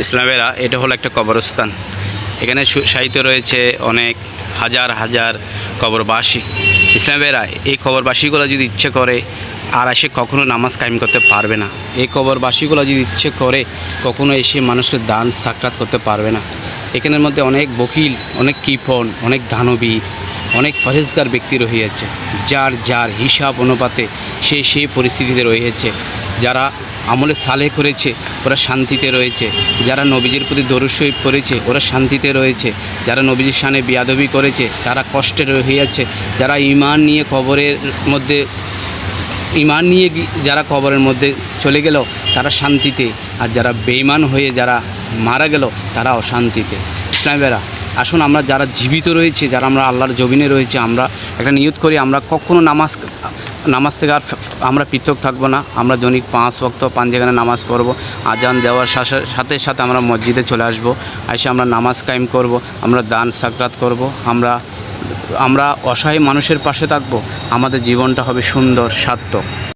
ইসলামেরা, এটা হলো একটা কবরস্থান। এখানে সাহিত্য রয়েছে অনেক হাজার হাজার কবরবাসী। ইসলামেরা, এই কবরবাসীগুলো যদি ইচ্ছে করে, আর এসে কখনো নামাজ কায়েম করতে পারবে না। এই কবরবাসীগুলো যদি ইচ্ছে করে, কখনো এসে মানুষকে দান সাক্ষাৎ করতে পারবে না। এখানের মধ্যে অনেক বকিল, অনেক কিপন, অনেক দানবীর, অনেক ফরেজগার ব্যক্তি রহিয়াছে। যার যার হিসাব অনুপাতে সে সেই পরিস্থিতিতে রয়েছে। যারা আমলে সালে করেছে, ওরা শান্তিতে রয়েছে। যারা নবীজির প্রতি দরুসই করেছে ওরা শান্তিতে রয়েছে। যারা নবীজির সানে বিয়াদবি করেছে, তারা কষ্টে রহিয়াছে। যারা ইমান নিয়ে কবরের মধ্যে ইমান নিয়ে যারা কবরের মধ্যে চলে গেল, তারা শান্তিতে। আর যারা বেইমান হয়ে যারা মারা গেল, তারা অশান্তিতে। ইসলামেরা আসুন আমরা যারা জীবিত রয়েছে, যারা আমরা আল্লাহর জবিনে রয়েছে, আমরা একটা নিয়ত করি, আমরা কখনো নামাজ নামাজ থেকে আর আমরা পৃথক থাকব না। আমরা দৈনিক পাঁচ ভক্ত পাঞ্জেখানে নামাজ পড়ব। আজান দেওয়ার সাথে সাথে আমরা মসজিদে চলে আসব। এসে আমরা নামাজ কায়েম করব, আমরা দান সাকরাত করব, আমরা আমরা অসহায় মানুষের পাশে থাকব। আমাদের জীবনটা হবে সুন্দর, সার্থক।